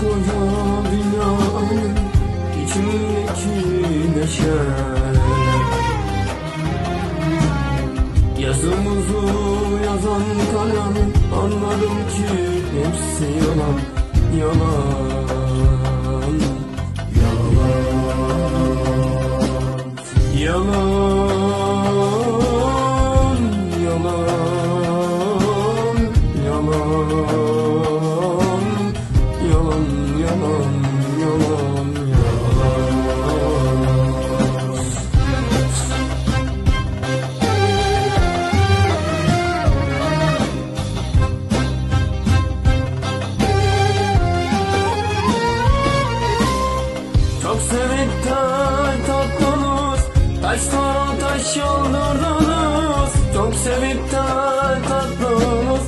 koskoca binanın içindeki neşeler Yazımızı yazan kalem anladım ki hepsi yalan Yalan. Yalan. Yalan. Çok sevip de tatlınız Taşlara taş yoldurdunuz Çok sevip de tatlınız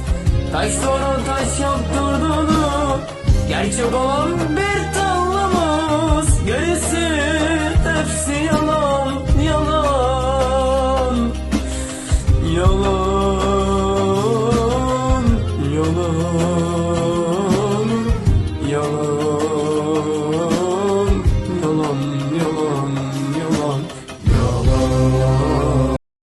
Taşlara taş yaptırdınız Gerçek olan bir tanrımız Gerisi hepsi yalan Yalan. Yalan Yalan.